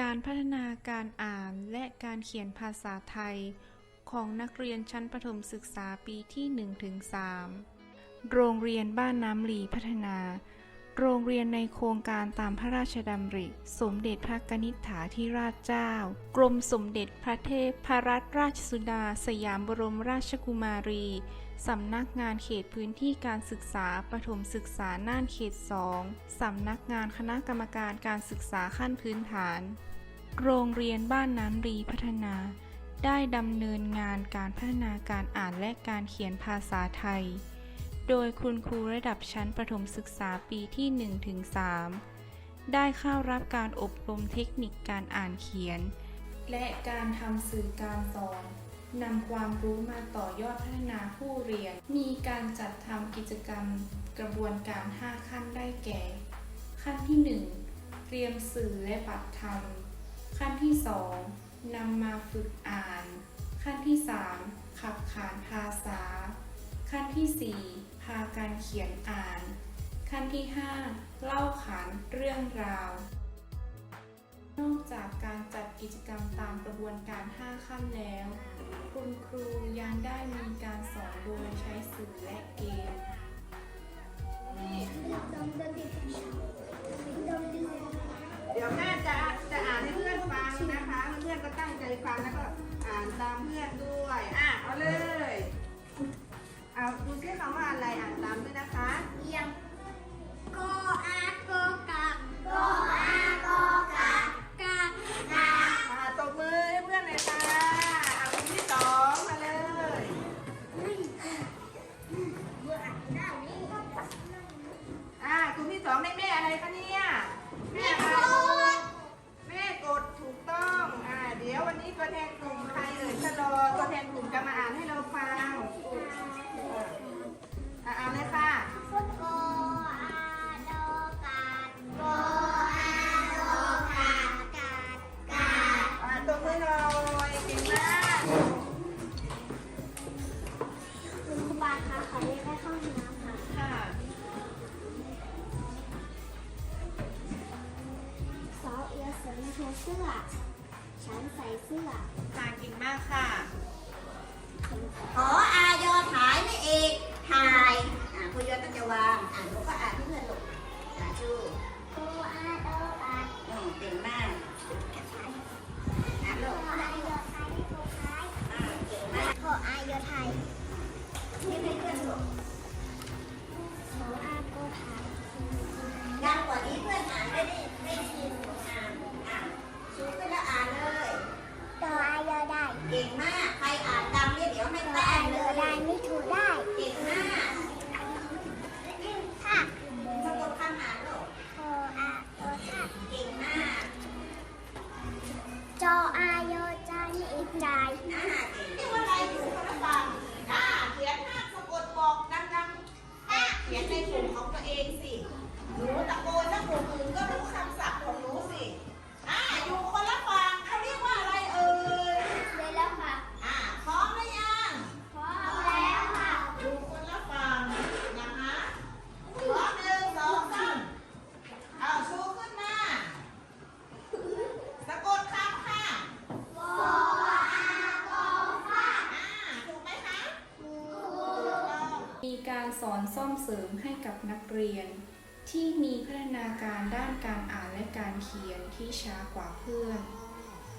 การพัฒนาการอ่านและการเขียนภาษาไทย ของนักเรียนชั้นประถมศึกษาปีที่1-3 โรงเรียนบ้านน้ำหลีพัฒนา โรงเรียนในโครงการตามพระราชดำริ สมเด็จพระกนิษฐาธิราชเจ้า กรมสมเด็จพระเทพพรัตนราชสุดา สยามบรมราชกุมารี สำนักงานเขตพื้นที่การศึกษาประถมศึกษาน่านเขต 2 สำนักงานคณะกรรมการการศึกษาขั้นพื้นฐาน โรงเรียนบ้านน้ำรีพัฒนา ได้ดำเนินงานการพัฒนาการอ่านและการเขียนภาษาไทย โดยคุณครูระดับชั้นประถมศึกษาปีที่ 1-3 ได้เข้ารับการอบรมเทคนิคการอ่านเขียน และการทำสื่อการสอน นำความรู้มาต่อยอดพัฒนาผู้เรียน มีการจัดทำกิจกรรมกระบวนการ 5 ขั้นได้แก่ ขั้นที่ 1 เตรียมสื่อและปรับธรรม ขั้นที่ 2 นำมาฝึกอ่าน ขั้นที่ 3 ขับขานภาษา ขั้นที่ 4 พาการเขียนอ่าน ขั้นที่ 5 เล่าขานเรื่องราวนอกจากการจัด กิจกรรมตามกระบวนการ 5 ขั้นแล้ว คุณครูยังได้มีการสอนโดยใช้สื่อและเกม เดี๋ยวแม่จะจะอ่านให้เพื่อนฟังนะคะ เพื่อนๆก็ตั้งใจฟังแล้วก็อ่านตามเพื่อนด้วย อะ เอาเลย เอาดูซิคำว่าอะไรอ่านตามด้วยนะคะ ยัง ใส่เสื้อค่ะเก่งมากค่ะ ขออายอถ่ายไม่เอกถ่ายอ่าคุณยอต้องจะวางอ่านหนูก็อ่านที่เพื่อนลูกอ่าชูกออาโดกาอืมเก่งมากอ่านลูกขออายอไทยไม่ถูกท้ายอ่าเก่งมากขออายอไทยนี่ให้เพื่อนลูกขออาโกไทยดังกว่านี้เพื่อนอ่านได้ได้ได้ยินอ่านอ่านชูขึ้นแล้วอ่านเลย ต่ออายอได้ เก่งมาก ซ่อมเสริมให้กับนักเรียน ที่มีพัฒนาการด้านการอ่านและการเขียนที่ช้ากว่าเพื่อน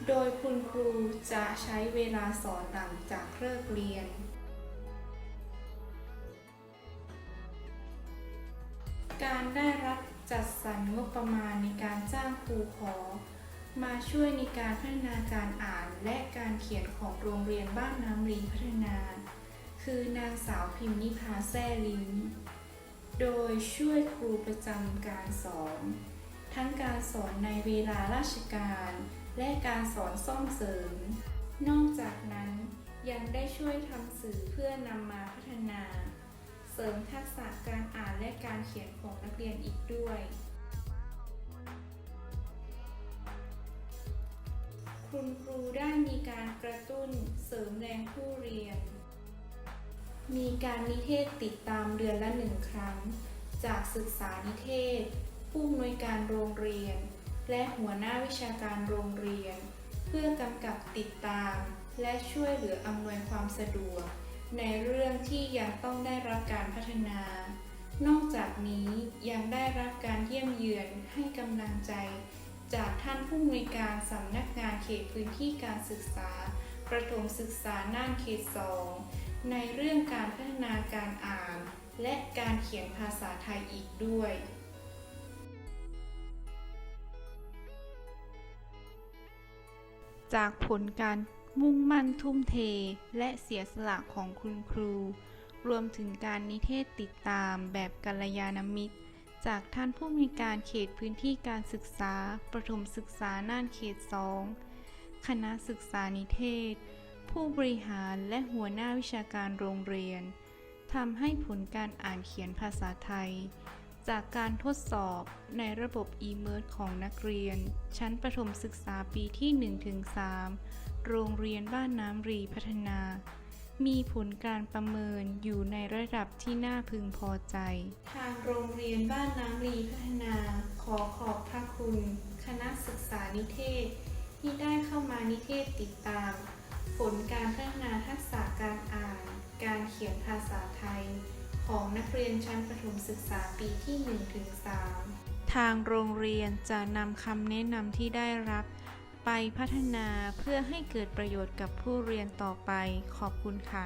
โดยคุณครูจะใช้เวลาสอนหลังจากเลิกเรียน การได้รับจัดสรรงบประมาณในการจ้างครูขอ มาช่วยในการพัฒนาการอ่านและการเขียนของโรงเรียนบ้านน้ำรีพัฒนา คือนางสาวพิมนิพาแซ่ลิ้มโดยช่วยครูประจำการสอน ทั้งการสอนในเวลาราชการ และการสอนซ่อมเสริม นอกจากนั้นยังได้ช่วยทำสื่อเพื่อนำมาพัฒนา เสริมทักษะการอ่านและการเขียนของนักเรียนอีกด้วย คุณครูได้มีการกระตุ้นเสริมแรงผู้เรียน มีการนิเทศติดตามเดือนละหนึ่งครั้ง จากศึกษานิเทศ ผู้อำนวยการโรงเรียน และหัวหน้าวิชาการโรงเรียน เพื่อกำกับติดตาม และช่วยเหลืออำนวยความสะดวก ในเรื่องที่ยังต้องได้รับการพัฒนา นอกจากนี้ยังได้รับการเยี่ยมเยือนให้กำลังใจ จากท่านผู้อำนวยการสำนักงานเขตพื้นที่การศึกษา ประถมศึกษาน่านเขตสอง ในเรื่องการพัฒนาการอ่าน และการเขียนภาษาไทยอีกด้วยจากผลการมุ่งมั่นทุ่มเทและเสียสละของคุณครู รวมถึงการนิเทศติดตามแบบกัลยาณมิตร จากท่านผู้มีการเขตพื้นที่การศึกษา ประถมศึกษาน่านเขตสองคณะศึกษานิเทศ ผู้บริหารและหัวหน้าวิชาการโรงเรียนทำให้ผลการอ่านเขียนภาษาไทย จากการทดสอบในระบบ e-merge ของนักเรียน ชั้นประถมศึกษาปีที่ 1-3 โรงเรียนบ้านน้ำรีพัฒนา มีผลการประเมินอยู่ในระดับที่น่าพึงพอใจ ทางโรงเรียนบ้านน้ำรีพัฒนา ขอขอบพระคุณ คณะศึกษานิเทศ ที่ได้เข้ามานิเทศติดตาม ผลการพัฒนาทักษะการอ่าน การเขียนภาษาไทย ของนักเรียนชั้นประถมศึกษาปีที่1-3ทางโรงเรียนจะนำคำแนะนำที่ได้รับ ไปพัฒนาเพื่อให้เกิดประโยชน์กับผู้เรียนต่อไปขอบคุณค่ะ